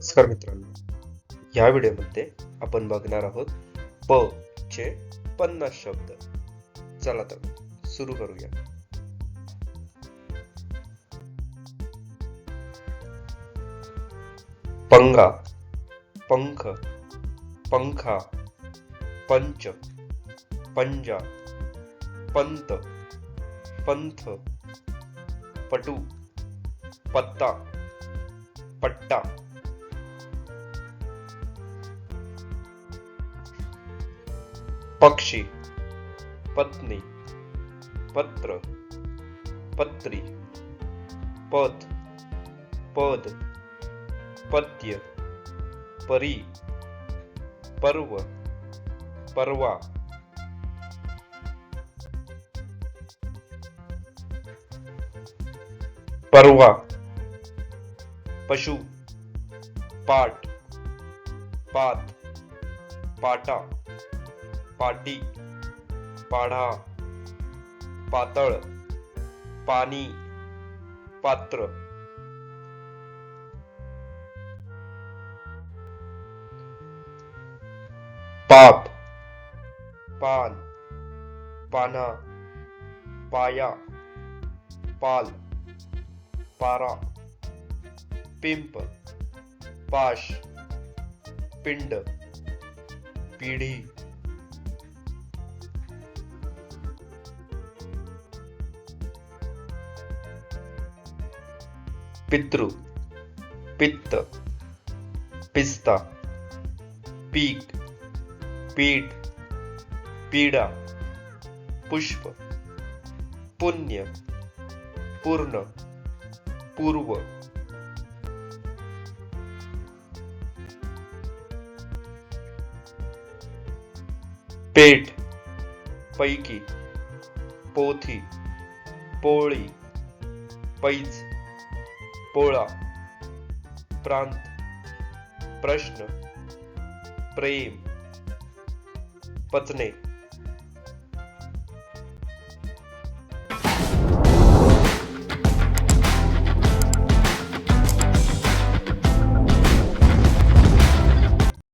नमस्कार मित्रांनो. या व्हिडिओमध्ये आपण बघणार आहोत प चे पन्नास शब्द. चला तर सुरू करूया. पंगा पंख पंखा पंच पंजा पंत पंथ पटू पत्ता पट्टा. पक्षी, पत्नी, पत्र, पत्री पथ पद, पद्य, परी, पर्व, परवा। परवा, पशु पाट पात, पाटा। पाटी, पाढा, पातळ, पाणी, पात्र. पाप, पान, पाना, पाया, पाल, पारा, पिंप, पाश, पिंड, पिढी. पितृ, पित्त, पिस्ता, पीक, पीठ, पीडा, पुष्प, पुण्य, पूर्ण, पूर्व। पेठ पैकी, पोथी, पोळी, पैज। पोळा प्रांत. प्रश्न. प्रेम. पचने